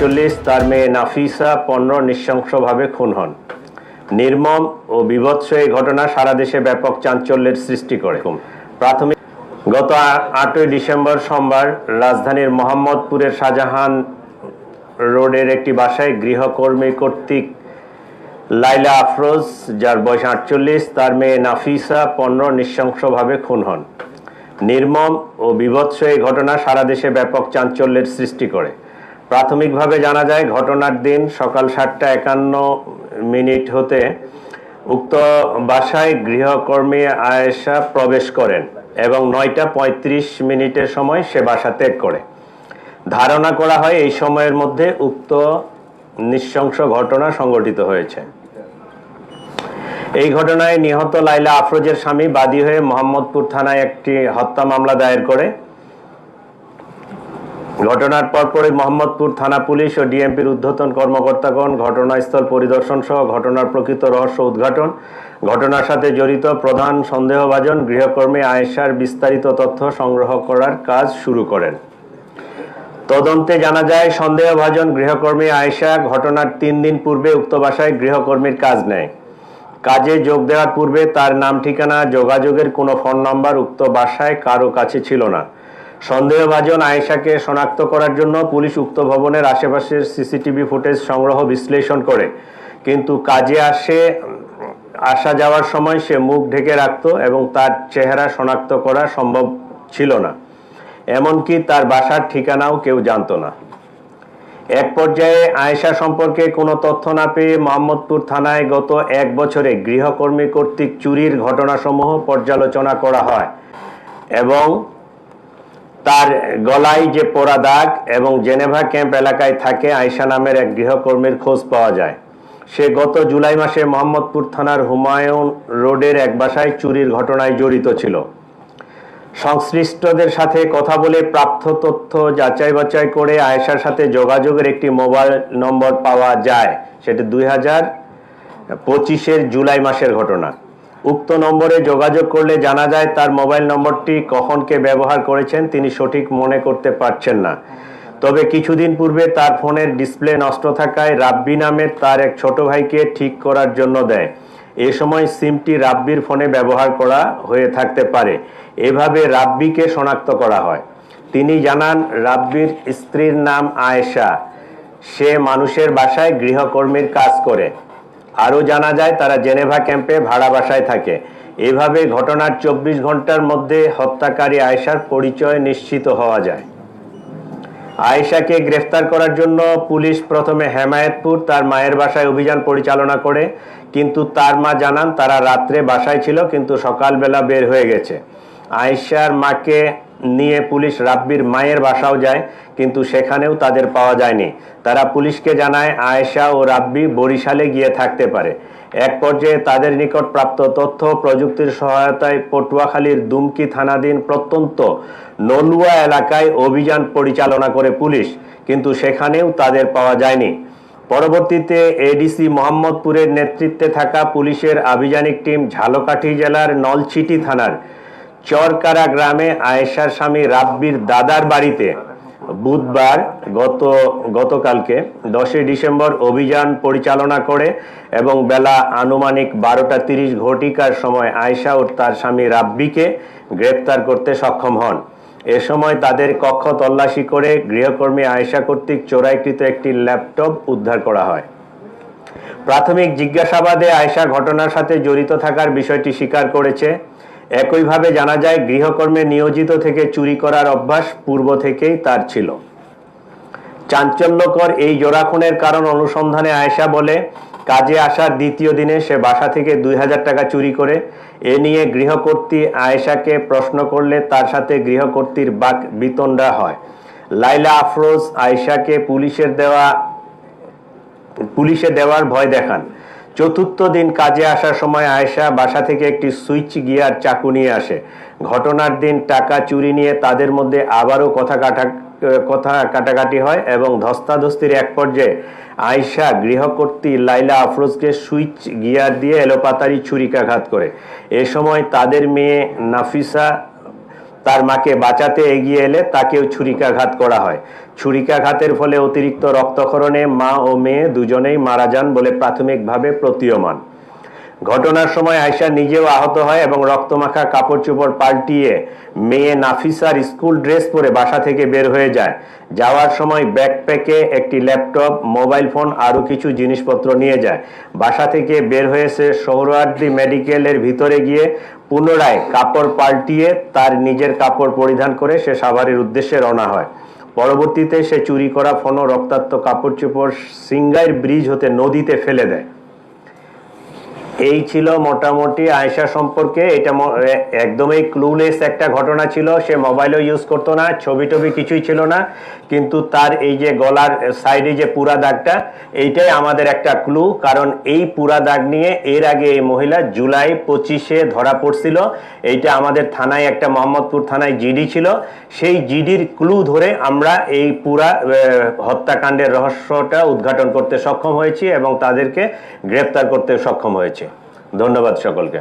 আটচল্লিশ, তার মেয়ে নাফিসা পণ্য নৃশংসভাবে খুন হন। নির্মম ও বিভৎস এই ঘটনা সারা দেশে ব্যাপক চাঞ্চল্যের সৃষ্টি করে। প্রাথমিক গত আটই ডিসেম্বর সোমবার রাজধানীর মোহাম্মদপুরের শাহজাহান রোডের একটি বাসায় গৃহকর্মী কর্তৃক লাইলা আফরোজ, যার বয়স আটচল্লিশ, তার মেয়ে নাফিসা পণ্য নৃশংসভাবে খুন হন। নির্মম ও বিভৎস এই ঘটনা সারা দেশে ব্যাপক চাঞ্চল্যের সৃষ্টি করে। প্রাথমিকভাবে জানা যায়, ঘটনার দিন সকাল সাতটা একান্ন মিনিট হতে উক্ত বাসায় গৃহকর্মী আয়েশা প্রবেশ করেন এবং নয়টা পঁয়ত্রিশ মিনিটের সময় সে বাসা ত্যাগ করে। ধারণা করা হয় এই সময়ের মধ্যে উক্ত নৃশংস ঘটনা সংঘটিত হয়েছে। এই ঘটনায় নিহত লাইলা আফরোজের স্বামী বাদী হয়ে মোহাম্মদপুর থানায় একটি হত্যা মামলা দায়ের করে। ঘটনার পরপরই মোহাম্মদপুর থানা পুলিশ ও ডিএমপির ঊর্ধ্বতন কর্মকর্তাগণ ঘটনাস্থল পরিদর্শন সহ ঘটনার প্রকৃত রহস্য উদ্ঘাটন। ঘটনার সাথে জড়িত প্রধান সন্দেহভাজন গৃহকর্মী আয়েশার বিস্তারিত তথ্য সংগ্রহ করার কাজ শুরু করেন। তদন্তে জানা যায়, সন্দেহভাজন গৃহকর্মী আয়েশা ঘটনার তিন দিন পূর্বে উক্ত বাসায় গৃহকর্মীর কাজ নেয়। কাজে যোগ দেওয়ার পূর্বে তার নাম ঠিকানা, যোগাযোগের কোনো ফোন নাম্বার উক্ত বাসায় কারও কাছে ছিল না। সন্দেহভাজন আয়েশাকে শনাক্ত করার জন্য পুলিশ উক্ত ভবনের আশেপাশের সিসিটিভি ফুটেজ সংগ্রহ বিশ্লেষণ করে। কিন্তু কাজে আসে, আসা যাওয়ার সময় সে মুখ ঢেকে রাখত এবং তার চেহারা শনাক্ত করা সম্ভব ছিল না। এমনকি তার বাসার ঠিকানাও কেউ জানতো না। এক পর্যায়ে আয়েশা সম্পর্কে কোনো তথ্য না পেয়ে মোহাম্মদপুর থানায় গত এক বছরে গৃহকর্মী কর্তৃক চুরির ঘটনাসমূহ পর্যালোচনা করা হয় এবং তার গলায় যে পোড়া দাগ এবং জেনেভা ক্যাম্প এলাকায় থাকে আয়শা নামের এক গৃহকর্মীর খোঁজ পাওয়া যায়। সে গত জুলাই মাসে মোহাম্মদপুর থানার হুমায়ুন রোডের এক বাসায় চুরির ঘটনায় জড়িত ছিল। সংশ্লিষ্টদের সাথে কথা বলে প্রাপ্ত তথ্য যাচাই বাছাই করে আয়েশার সাথে যোগাযোগের একটি মোবাইল নম্বর পাওয়া যায়। সেটি দুই হাজার পঁচিশের জুলাই মাসের ঘটনা। উক্ত নম্বরে যোগাযোগ করলে জানা যায় তার মোবাইল নম্বরটি কখন কে ব্যবহার করেছেন, তিনি সঠিক মনে করতে পারছেন না। তবে কিছুদিন পূর্বে তার ফোনের ডিসপ্লে নষ্ট থাকায় রাব্বি নামের তার এক ছোট ভাইকে ঠিক করার জন্য দেয়। এ সময় সিমটি রাব্বির ফোনে ব্যবহার করা হয়ে থাকতে পারে। এভাবে রাব্বিকে শনাক্ত করা হয়। তিনি জানান, রাব্বির স্ত্রীর নাম আয়েশা। সে মানুষের বাসায় গৃহকর্মীর কাজ করে। আরও জানা যায়, তারা জেনেভা ক্যাম্পে ভাড়া বাসায় থাকে। এভাবে ঘটনার চব্বিশ ঘণ্টার মধ্যে হত্যাকারী আয়েশার পরিচয় নিশ্চিত হওয়া যায়। আয়েশাকে গ্রেফতার করার জন্য পুলিশ প্রথমে হেমায়েতপুর তার মায়ের বাসায় অভিযান পরিচালনা করে, কিন্তু তার মা জানান তারা রাত্রে বাসায় ছিল, কিন্তু সকালবেলা বের হয়ে গেছে। আয়েশার মাকে নিয়ে পুলিশ রাব্বির মায়ের বাসাও যায়, কিন্তু সেখানেও তাদের পাওয়া যায়নি। তারা পুলিশকে জানায়, আয়েশা ও রাব্বি বরিশালে গিয়ে থাকতে পারে। এক পর্যায়ে তাদের নিকট প্রাপ্ত তথ্য প্রযুক্তির সহায়তায় পটুয়াখালীর দুমকি থানাধীন প্রত্যন্ত নলুয়া এলাকায় অভিযান পরিচালনা করে পুলিশ, কিন্তু সেখানেও তাদের পাওয়া যায়নি। পরবর্তীতে এডিসি মোহাম্মদপুরের নেতৃত্বে থাকা পুলিশের আভিযানিক টিম ঝালকাঠি জেলার নলছিটি থানার চরকারা গ্রামে আয়েশার স্বামী রাব্বির দাদার বাড়িতে বুধবার গত, গতকালকে দশই ডিসেম্বর অভিযান পরিচালনা করে এবং বেলা আনুমানিক বারোটা তিরিশ ঘটিকার সময় আয়েশা ও তার স্বামী রাব্বিকে গ্রেপ্তার করতে সক্ষম হন। এ সময় তাদের কক্ষ তল্লাশি করে গৃহকর্মী আয়েশা কর্তৃক চোরাইকৃত একটি ল্যাপটপ উদ্ধার করা হয়। প্রাথমিক জিজ্ঞাসাবাদে আয়েশা ঘটনার সাথে জড়িত থাকার বিষয়টি স্বীকার করেছে। একইভাবে জানা যায়, গৃহকর্মে নিয়োজিত থেকে চুরি করার অভ্যাস পূর্ব থেকেই তার ছিল। চাঞ্চল্যকর এই জোড়া খুনের কারণ অনুসন্ধানে আয়েশা বলে, কাজে আসার দ্বিতীয় দিনে সে বাসা থেকে দুই হাজার টাকা চুরি করে, এ নিয়ে গৃহকর্ত্রী আয়েশাকে প্রশ্ন করলে তার সাথে গৃহকর্ত্রীর বাক বিতণ্ডা হয়। লাইলা আফরোজ আয়েশাকে পুলিশের দেওয়া পুলিশে দেওয়ার ভয় দেখান। চতুর্থ দিন কাজে আসার সময় আয়েশা বাসা থেকে একটি সুইচ গিয়ার চাকু নিয়ে আসে। ঘটনার দিন টাকা চুরি নিয়ে তাদের মধ্যে আবারও কথা কাটা, কথা কাটাকাটি হয় এবং ধস্তাধস্তির এক পর্যায়ে আয়েশা গৃহকর্ত্রী লাইলা আফরোজকে সুইচ গিয়ার দিয়ে এলোপাতারি ছুরিকাঘাত করে। এ সময় তাদের মেয়ে নাফিসা তার মাকে বাঁচাতে এগিয়ে এলে তাকেও ছুরিকাঘাত করা হয়। ছুরিকাঘাতের ফলে অতিরিক্ত রক্তক্ষরণে মা ও মেয়ে দুজনেই মারা যান বলে প্রাথমিকভাবে প্রতীয়মান। ঘটনার সময় আয়শা নিজেও আহত হয় এবং রক্তমাখা কাপড় চোপড় পাল্টিয়ে মেয়ে নাফিসার স্কুল ড্রেস পরে বাসা থেকে বের হয়ে যায়। যাওয়ার সময় ব্যাকপ্যাকে একটি ল্যাপটপ, মোবাইল ফোন, আরও কিছু জিনিসপত্র নিয়ে যায়। বাসা থেকে বের হয়েছে সৌরার্দি মেডিকেলের ভিতরে গিয়ে পুনরায় কাপড় পাল্টিয়ে তার নিজের কাপড় পরিধান করে সে সাভারের উদ্দেশ্যে রওনা হয়। পরবর্তীতে সে চুরি করা ফোন রক্তাক্ত কাপড় চোপড় সিঙ্গাইর ব্রিজ হতে নদীতে ফেলে দেয়। এই ছিল মোটামুটি আয়সা সম্পর্কে। এটা একদমই ক্লুলেস একটা ঘটনা ছিল। সে মোবাইলও ইউজ করতো না ছবি টবি কিছুই ছিল না। কিন্তু তার এই যে গলার সাইডে যে পুরা দাগটা, এইটাই আমাদের একটা ক্লু কারণ এই পুরা দাগ নিয়ে এর আগে এই মহিলা জুলাই পঁচিশে ধরা পড়ছিল। এইটা আমাদের থানায় একটা মোহাম্মদপুর থানায় জিডি ছিল। সেই জিডির ক্লু ধরে আমরা এই পুরা হত্যাকাণ্ডের রহস্যটা উদ্ঘাটন করতে সক্ষম হয়েছি এবং তাদেরকে গ্রেপ্তার করতে সক্ষম হয়েছে। ধন্যবাদ সকলকে।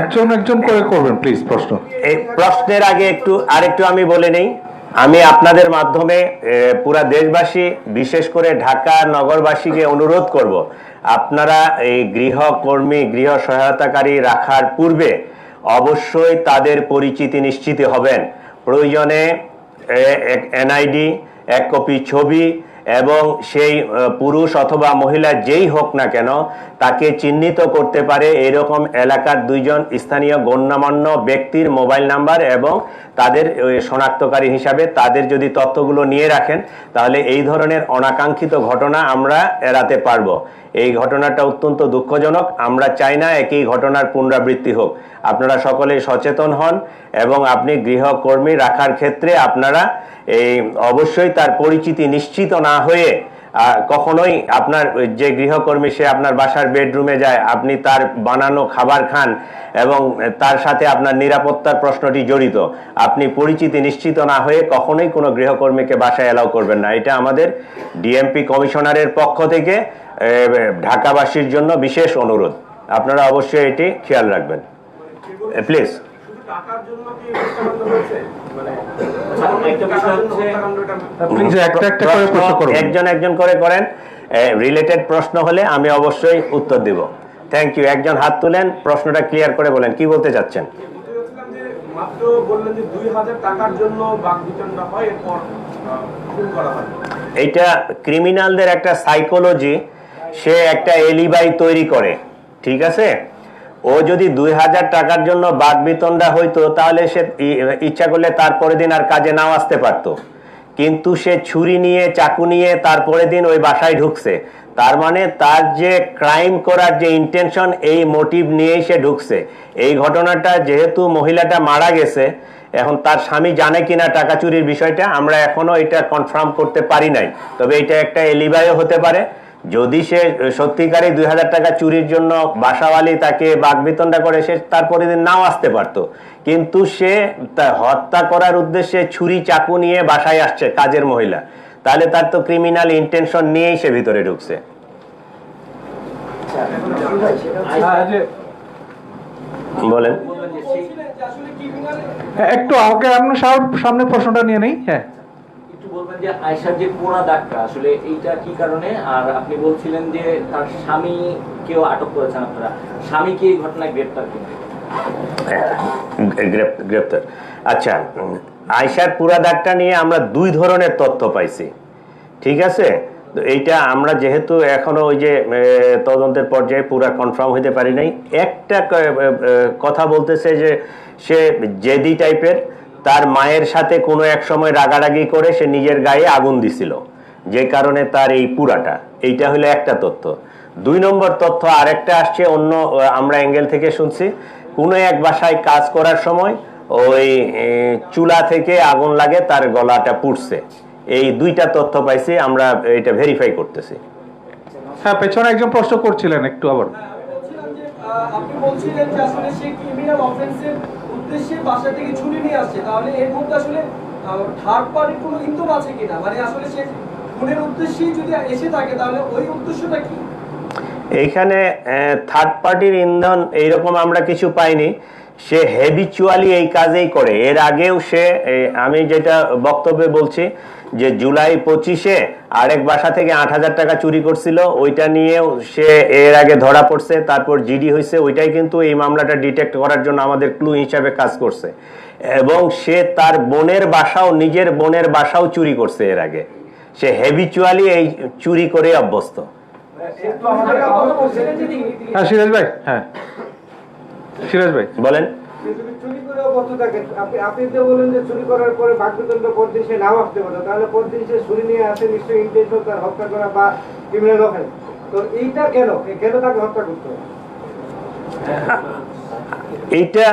একজন একজন করে করবেন প্লিজ প্রশ্ন। এই প্রশ্নের আগে একটু আরেকটু আমি বলে নেই। আমি আপনাদের মাধ্যমে পুরা দেশবাসী বিশেষ করে ঢাকা নগরবাসীকে অনুরোধ করব আপনারা এই গৃহকর্মী গৃহ সহায়তাকারী রাখার পূর্বে অবশ্যই তাদের পরিচিতি নিশ্চিত হবেন। প্রয়োজনে এনআইডি এক কপি ছবি এবং সেই পুরুষ অথবা মহিলা যেই হোক না কেন, তাকে চিহ্নিত করতে পারে এরকম এলাকার দুইজন স্থানীয় গণ্যমান্য ব্যক্তির মোবাইল নাম্বার এবং তাদের শনাক্তকারী হিসাবে তাদের যদি তথ্যগুলো নিয়ে রাখেন, তাহলে এই ধরনের অনাকাঙ্ক্ষিত ঘটনা আমরা এড়াতে পারব। এই ঘটনাটা অত্যন্ত দুঃখজনক। আমরা চাই না একই ঘটনার পুনরাবৃত্তি হোক। আপনারা সকলেই সচেতন হন এবং আপনি গৃহকর্মী রাখার ক্ষেত্রে আপনারা এই অবশ্যই তার পরিচিতি নিশ্চিত না হয়ে কখনোই আপনার যে গৃহকর্মী সে আপনার বাসার বেডরুমে যায়, আপনি তার বানানো খাবার খান এবং তার সাথে আপনার নিরাপত্তার প্রশ্নটি জড়িত। আপনি পরিচিতি নিশ্চিত না হয়ে কখনোই কোনো গৃহকর্মীকে বাসায় এলাও করবেন না। এটা আমাদের ডিএমপি কমিশনারের পক্ষ থেকে ঢাকাবাসীর জন্য বিশেষ অনুরোধ। আপনারা অবশ্যই এটি খেয়াল রাখবেন। প্লিজ মানে একজন একজন করে করেন। রিলেটেড প্রশ্ন হলে আমি অবশ্যই উত্তর দিব। থ্যাংক ইউ একজন হাত তুলেন প্রশ্নটা ক্লিয়ার করে বলেন কি বলতে চাচ্ছেন? বলতে মাত্র বললেন যে দুই হাজার টাকার জন্য বাগবিতণ্ডা হয় এরপর খুন করা হয়। এইটা ক্রিমিনালদের একটা সাইকোলজি সে একটা এলিবাই তৈরি করে ঠিক আছে? ও যদি দুই হাজার টাকার জন্য বাদ বিতণ্ডা হইতো, তাহলে সে ইচ্ছা করলে তারপরে দিন আর কাজে নাও আসতে পারতো। কিন্তু সে ছুরি নিয়ে, চাকু নিয়ে তারপরে দিন ওই বাসায় ঢুকছে। তার মানে তার যে ক্রাইম করার যে ইন্টেনশন, এই মোটিভ নিয়েই সে ঢুকছে। এই ঘটনাটা যেহেতু মহিলাটা মারা গেছে, এখন তার স্বামী জানে কিনা টাকা চুরির বিষয়টা, আমরা এখনও এটা কনফার্ম করতে পারি নাই। তবে এটা একটা এলিবাইও হতে পারে। যদি সে সত্যিকারই দুই হাজার টাকা চুরির জন্য বাসাওয়ালি তাকে বাগবিতণ্ডা করে, সে তারপরে দিন নাও আসতে পারতো। কিন্তু সে হত্যা করার উদ্দেশ্যে ছুরি চাকু নিয়ে বাসায় আসছে কাজের মহিলা। তাহলে তার তো ক্রিমিনাল ইন্টেনশন নিয়েই সে ভিতরে ঢুকছে। বলেন। একটু আমাকে আপনার সাম- সামনে প্রশ্নটা নিয়ে নেই? হ্যাঁ। যে আয়সার যে পোড়া দাগটা, আসলে এইটা কি কারণে? আর আপনি বলছিলেন যে তার স্বামী কেউ আটক করেছেন আপনারা। স্বামী কি এই ঘটনায় গ্রেপ্তার কিনা? গ্রেপ্তার। আচ্ছা আয়সার পুরা দাগটা নিয়ে আমরা দুই ধরনের তথ্য পাইছি। ঠিক আছে? এইটা আমরা যেহেতু এখনও ওই যে তদন্তের পর্যায়ে পুরা কনফার্ম হইতে পারি নাই। একটা কথা বলতেছে যে সে জেদি টাইপের তার মায়ের সাথে কোনো এক সময় রাগারাগি করে সে নিজের গায়ে আগুন দিছিল। যে কারণে তার এই পুরাটা। এইটা হলো একটা তথ্য। দুই নম্বর তথ্য আরেকটা আসছে অন্য আমরা অ্যাঙ্গেল থেকে শুনছি। কোনো এক বাসায় কাজ করার সময় ওই চুলা থেকে আগুন লাগে তার গলাটা পুড়ছে। এই দুইটা তথ্য পাইছি আমরা এটা ভেরিফাই করতেছি। হ্যাঁ পেছনে একজন প্রশ্ন করছিলেন একটু আবার। আপনি বলছিলেন যে আসলে সে ক্রিমিনাল অফেন্সের উদ্দেশ্যে বাসা থেকে ছুরি নিয়ে আসছে, তাহলে এর মধ্যে আসলে থার্ড পার্টির কোনো ইন্ধন আছে কিনা? মানে আসলে সে খুনের উদ্দেশ্যেই যদি এসে থাকে, তাহলে ওই উদ্দেশ্যটা কি? এইখানে থার্ড পার্টির ইন্ধন এইরকম আমরা কিছু পাইনি। সে হেবিচুয়ালি এই কাজেই করে। এর আগেও সে আমি যেটা বক্তব্যে বলছি যে জুলাই পঁচিশে আরেক বাসা থেকে আট হাজার টাকা চুরি করছিল ওইটা নিয়েও সে এর আগে ধরা পড়ছে তারপর জিডি হয়েছে ওইটাই কিন্তু এই মামলাটা ডিটেক্ট করার জন্য আমাদের ক্লু হিসাবে কাজ করছে। এবং সে তার বোনের বাসাও নিজের বোনের বাসাও চুরি করছে এর আগে। সে হেবিচুয়ালি এই চুরি করে অভ্যস্ত। হ্যাঁ সিরাজ ভাই। হ্যাঁ। সিরাজ ভাই। বলেন। চুরি থাকে, আপনি আপনি তো বলেন যে চুরি করার পরে বাকবিতণ্ড পরদিন সে নাও আসতে পারে তাহলে পরদিন সে ছুরি নিয়ে আসে নিশ্চয়ই ইন্টেনশন তার হত্যা করা বা ক্রিমিনাল অফেন্স তো এইটা কেন? কেন তাকে হত্যা করতে এইটা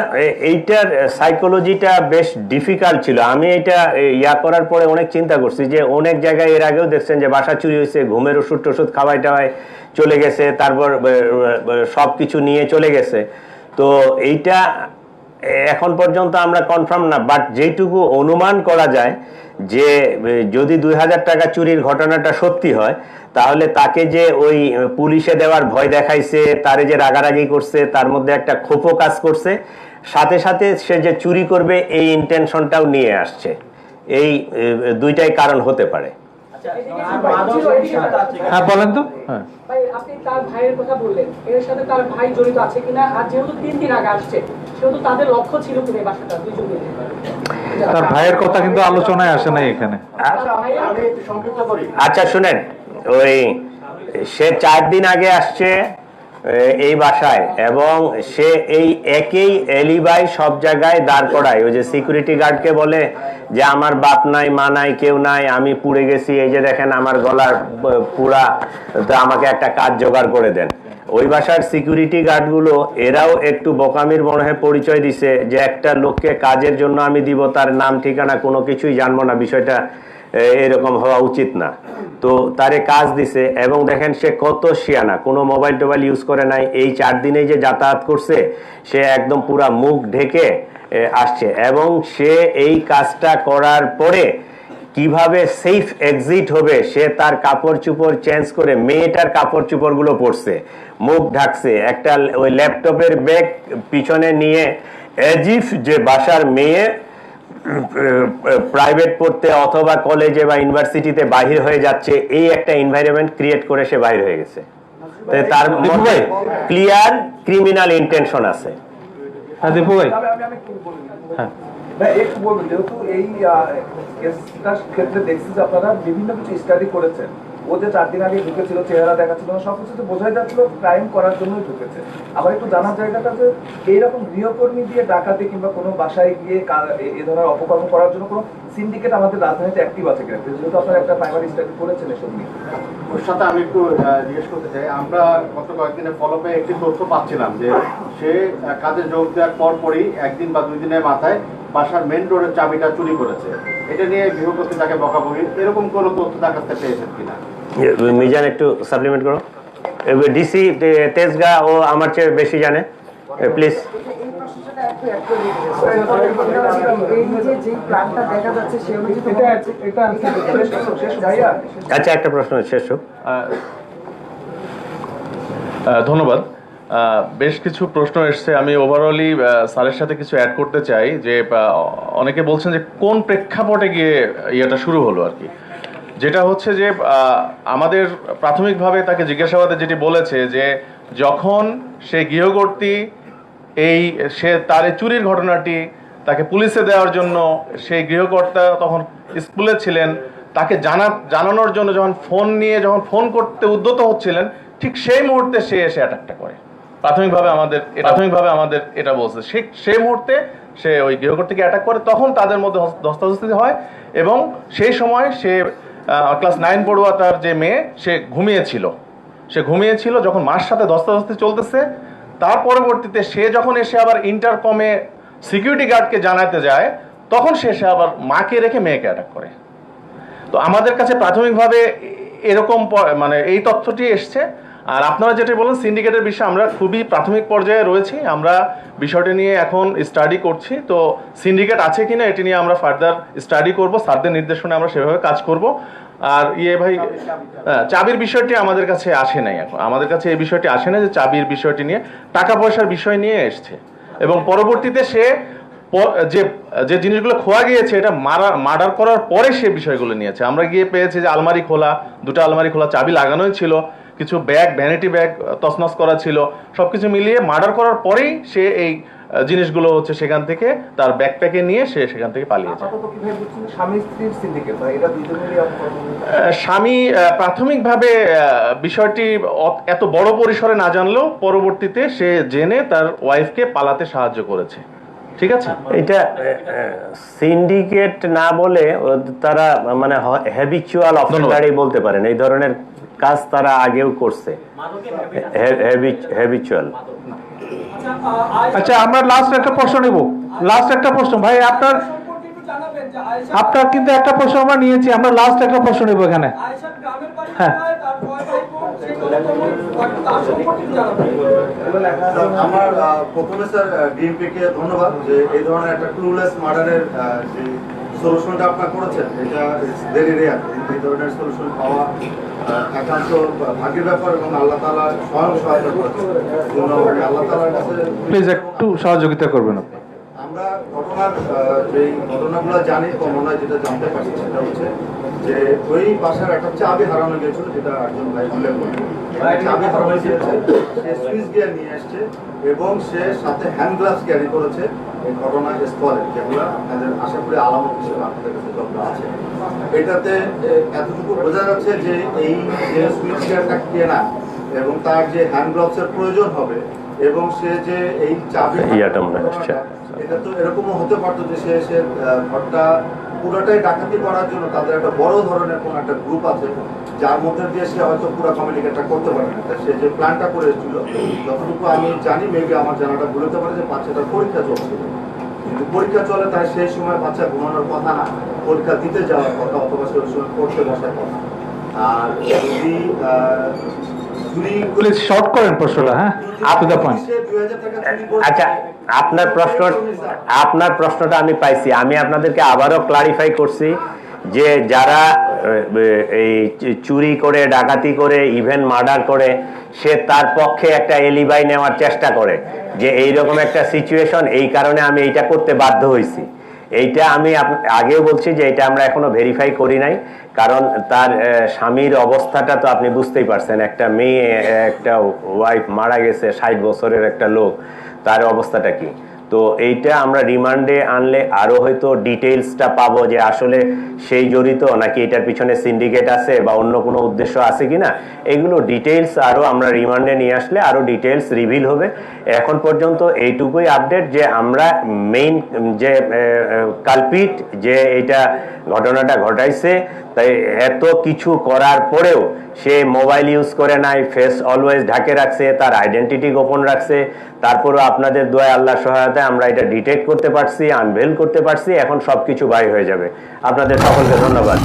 এইটার সাইকোলজিটা বেশ ডিফিকাল্ট ছিল। আমি এটা ইয়া করার পরে অনেক চিন্তা করছি যে অনেক জায়গায় এর আগেও দেখছেন যে বাসা চুরি হয়েছে, ঘুমের ওষুধ টষুধ খাওয়াই টাওয়াই চলে গেছে, তারপর সব কিছু নিয়ে চলে গেছে। তো এইটা এখন পর্যন্ত আমরা কনফার্ম না বাট যেটুকু অনুমান করা যায় যে, যদি দুই হাজার টাকা চুরির ঘটনাটা সত্যি হয়, তাহলে তাকে যে ওই পুলিশে দেওয়ার ভয় দেখাইছে, তারে যে রাগারাগি করছে, তার মধ্যে একটা ক্ষোভও কাজ করছে, সাথে সাথে সে যে চুরি করবে, এই ইন্টেনশনটাও নিয়ে আসছে। এই দুইটাই কারণ হতে পারে। হ্যাঁ বলেন তো। হ্যাঁ। ভাই আপনি তার ভাইয়ের কথা বললেন। এর সাথে তার ভাই জড়িত আছে কিনা আর যেহেতু তিন দিন আগে আসছে সেহেতু তাদের লক্ষ্য ছিল কিনা বাসাটা দুজন মিলে। তার ভাইয়ের কথা কিন্তু আলোচনায় আসে নাই এখানে। আচ্ছা শুনেন ওই সে চার দিন আগে আসছে এই বাসায় এবং সে এই একই এলিবাই সব জায়গায় দাঁড় করায়। ওই যে সিকিউরিটি গার্ডকে বলে যে, আমার বাপ নাই, মা নাই, কেউ নাই, আমি পুড়ে গেছি, এই যে দেখেন আমার গলার পুরা, তো আমাকে একটা কাজ জোগাড় করে দেন। ওই বাসার সিকিউরিটি গার্ডগুলো এরাও একটু বোকামির মনে হয় পরিচয় দিছে যে, একটা লোককে কাজের জন্য আমি দিব, তার নাম, ঠিকানা কোনো কিছুই জানব না, বিষয়টা এরকম হওয়া উচিত না। তো তারে কাজ দিছে এবং দেখেন সে কত শিয়ানা, কোনো মোবাইল টোবাইল ইউজ করে নাই। এই চার দিনে যে যাতায়াত করছে, সে একদম পুরা মুখ ঢেকে আসছে। এবং সে এই কাজটা করার পরে কীভাবে সেফ এক্সিট হবে, সে তার কাপড় চুপড় চেঞ্জ করে মেয়েটার কাপড় চুপড়গুলো পরছে, মুখ ঢাকছে, একটা ওই ল্যাপটপের ব্যাগ পিছনে নিয়ে এজিফ যে বাসার মেয়ে প্রাইভেট পড়তে অথবা কলেজে বা ইউনিভার্সিটিতে বাহির হয়ে যাচ্ছে এই একটা এনভায়রনমেন্ট ক্রিয়েট করে সে বাহির হয়ে গেছে। তো তার মধ্যে ক্লিয়ার ক্রিমিনাল ইন্টেনশন আছে। হ্যাঁ দীপু ভাই। হ্যাঁ। একটু বলবেন যেহেতু এই কেসটার ক্ষেত্রে দেখছি যে আপনারা বিভিন্ন কিছু স্টাডি করেছেন। ও যে চার দিন আগে ঢুকেছিল চেহারা দেখাচ্ছিল না, সবকিছু তো বোঝাই যাচ্ছিল ক্রাইম করার জন্যই ঢুকেছে। আবার একটু জানার জায়গাটা যে এইরকম গৃহকর্মী দিয়ে ডাকাতি কিংবা কোনো বাসায় গিয়ে এ- ধরনের অপকর্ম করার জন্য কোনো সিন্ডিকেট আমাদের রাজধানীতে অ্যাক্টিভ আছে কিনা? যেহেতু আপনারা একটা প্রাইমারি স্টাডি করেছেন এসব নিয়ে। ওর সাথে আমি একটু জিজ্ঞেস করতে চাই আমরা গত কয়েকদিনের ফলোপে একটি তথ্য পাচ্ছিলাম যে সে কাজে যোগ দেওয়ার পর পরই একদিন বা দুই দিনের মাথায় বাসার মেন রোডের চাবিটা চুরি করেছে। এটা নিয়ে গৃহপতি তাকে বকাবকি। এরকম কোনো তথ্য তার কাছ থেকে পেয়েছেন কিনা? মিজান একটু সাপ্লিমেন্ট করো। ডিসি তেজগা ও আমার চেয়ে বেশি জানে। প্লিজ এই যে যে প্ল্যানটা দেখা যাচ্ছে সে অনুযায়ী এটা এটা শেষ করো, শেষ করো, ভাইয়া আচ্ছা একটা প্রশ্ন শেষ হোক। ধন্যবাদ। বেশ কিছু প্রশ্ন এসছে। আমি ওভারঅলি স্যারের সাথে কিছু অ্যাড করতে চাই যে অনেকে বলছেন যে, কোন প্রেক্ষাপটে গিয়ে ইয়েটা শুরু হলো আর কি? যেটা হচ্ছে যে আমাদের প্রাথমিকভাবে তাকে জিজ্ঞাসাবাদে যেটি বলেছে যে, যখন সে গৃহকর্তী এই সে তার চুরির ঘটনাটি তাকে পুলিশে দেওয়ার জন্য সেই গৃহকর্তা তখন স্কুলে ছিলেন, তাকে জানা, জানানোর জন্য যখন ফোন নিয়ে যখন ফোন করতে উদ্যত হচ্ছিলেন, ঠিক সেই মুহূর্তে সে এসে অ্যাটাকটা করে। প্রাথমিকভাবে আমাদের প্রাথমিকভাবে আমাদের এটা বলছে। সে সে মুহূর্তে সে ওই গৃহকর্তীকে অ্যাটাক করে, তখন তাদের মধ্যে ধস্তাধস্তি হয় এবং সেই সময় সে ক্লাস নাইন পড়ুয়া তার যে মেয়ে, সে ঘুমিয়েছিল। সে ঘুমিয়েছিল যখন মার সাথে ধস্তাধস্তি চলতেছে। তার পরবর্তীতে সে যখন এসে আবার ইন্টারকমে সিকিউরিটি গার্ডকে জানাতে যায়, তখন সে এসে আবার মাকে রেখে মেয়েকে অ্যাটাক করে। তো আমাদের কাছে প্রাথমিকভাবে এরকম মানে এই তথ্যটি এসছে। আর আপনারা যেটা বলেন সিন্ডিকেটের বিষয়ে আমরা খুবই প্রাথমিক পর্যায়ে রয়েছি। আমরা বিষয়টি নিয়ে এখন স্টাডি করছি। তো সিন্ডিকেট আছে কিনা এটি নিয়ে আমরা ফার্দার স্টাডি করব। স্যারদের নির্দেশনে আমরা সেভাবে কাজ করব। আর ইয়ে ভাই হ্যাঁ, চাবির বিষয়টি আমাদের কাছে আসে নাই এখন। আমাদের কাছে এই বিষয়টি আসে না যে চাবির বিষয়টি নিয়ে টাকা পয়সার বিষয় নিয়ে এসছে। এবং পরবর্তীতে সে যে যে জিনিসগুলো খোয়া গিয়েছে এটা মারা মার্ডার করার পরে সে বিষয়গুলো নিয়েছে। আমরা গিয়ে পেয়েছি যে আলমারি খোলা দুটো আলমারি খোলা চাবি লাগানোই ছিল। কিছু ব্যাগ ভ্যানিটি ব্যাগ তছনছ করা ছিল। সবকিছু মিলিয়ে মার্ডার করার পরেই সে এই জিনিসগুলো হচ্ছে সেখান থেকে তার ব্যাকপ্যাকে নিয়ে সে সেখান থেকে ভাই বুঝছেন? স্বামী আহ, প্রাথমিকভাবে বিষয়টি এত বড় পরিসরে না জানলেও পরবর্তীতে সে জেনে তার ওয়াইফকে পালাতে সাহায্য করেছে। ঠিক আছে? এটা সিন্ডিকেট না বলে তারা মানে হ্যাবিচুয়াল অফেন্ডারই বলতে পারেন। এই ধরনের কাজ তারা আগেও করছে। হ্যাবিচুয়াল আচ্ছা আমরা লাস্ট একটা প্রশ্ন নেব। লাস্ট একটা প্রশ্ন। ভাই আপনার সম্পর্কে একটু জানাবেন যে আয়েশা আপনার কিন্তু একটা প্রশ্ন আমরা নিয়েছি। আমরা লাস্ট একটা প্রশ্ন নেব এখানে। হ্যাঁ। আমার প্রথমে স্যার ডিএমপিকে ধন্যবাদ যে এই ধরনের একটা ক্লুলেস মার্ডারের যে সলিউশনটা আপনার করেছেন? এটা ভেরি রেয়ার এই ধরনের সলিউশন পাওয়া একান্ত ভাগ্যের ব্যাপার এবং আল্লাহ তালা স্বয়ং সহায়তা করেছেন। আল্লাহ তালার কাছে প্লিজ একটু সহযোগিতা করবেন আপনি। আমরা ঘটনার যে ঘটনাগুলো জানি ক্রমান্বয়ে যেটা জানতে পারছি সেটা হচ্ছে যে ওই বাসার একটা চাবি হারানো গেছিল যেটা একজন ভাই উল্লেখ চাবি হারানো গিয়েছে সে সুইচ গিয়ার নিয়ে এসছে এবং সে সাথে হ্যান্ড গ্লাভস ক্যারি করেছে। এই ঘটনা স্থলে যেগুলো আপনাদের আশা করি আলামত হিসেবে আপনাদের কাছে যত আছে। এটাতে এতটুকু বোঝা যাচ্ছে যে এই যে সুইচ গিয়ারটা কেনা এবং তার যে হ্যান্ড গ্লাভসের প্রয়োজন হবে এবং সে যে এই চাবি ইয়াটা মনে হচ্ছে। এটা তো এরকমও হতে পারতো যে সে সে ঘরটা পুরোটাই ডাকাতি করার জন্য তাদের একটা বড় ধরনের কোন একটা গ্রুপ আছে যার মধ্যে দিয়ে সে হয়তো পুরো কমিউনিকেটটা করতে পারে না। সে যে প্ল্যানটা করে এসেছিল যতটুকু আমি জানি মেবি আমার জানাটা ভুলতে পারে যে বাচ্চাটার পরীক্ষা চলছিল কিন্তু পরীক্ষা চলে তাই সেই সময় বাচ্চা ঘুমানোর কথা না পরীক্ষা দিতে যাওয়ার কথা অথবা সে ওই সময় পড়তে বসার কথা। আর যদি প্লিজ শর্ট করেন প্রশ্নটা হ্যাঁ? আপ টু দ্য পয়েন্ট সে 2000 টাকা চুরি করেছে, আচ্ছা আপনার প্রশ্ন আপনার প্রশ্নটা আমি পাইছি। আমি আপনাদেরকে আবারও ক্লারিফাই করছি যে যারা এই চুরি করে ডাকাতি করে ইভেন মার্ডার করে সে তার পক্ষে একটা এলিবাই নেওয়ার চেষ্টা করে যে এইরকম একটা সিচুয়েশন এই কারণে আমি এইটা করতে বাধ্য হয়েছি এইটা আমি আগেও বলছি যে এটা আমরা এখনও ভেরিফাই করি নাই, কারণ তার স্বামীর অবস্থাটা তো আপনি বুঝতেই পারছেন। একটা মেয়ে, একটা ওয়াইফ মারা গেছে, ষাট বছরের একটা লোক, তার অবস্থাটা কি? তো এইটা আমরা রিমান্ডে আনলে আরও হয়তো ডিটেইলসটা পাবো যে আসলে সেই জড়িত নাকি এটার পিছনে সিন্ডিকেট আছে বা অন্য কোনো উদ্দেশ্য আছে কিনা। এগুলো ডিটেইলস আরও আমরা রিমান্ডে নিয়ে আসলে আরও ডিটেইলস রিভিল হবে। এখন পর্যন্ত এইটুকুই আপডেট যে আমরা মেইন যে কালপিট যে এটা ঘটনাটা ঘটাইছে তাই এত কিছু করার পরেও সে মোবাইল ইউজ করে নাই ফেস অলওয়েজ ঢাকে রাখছে, তার আইডেন্টিটি গোপন রাখছে, তারপরও আপনাদের দোয়া আল্লাহ সহায়তায় আমরা এটা ডিটেক্ট করতে পারছি আনভেল করতে পারছি, এখন সব কিছু বাই হয়ে যাবে। আপনাদের সকলকে ধন্যবাদ।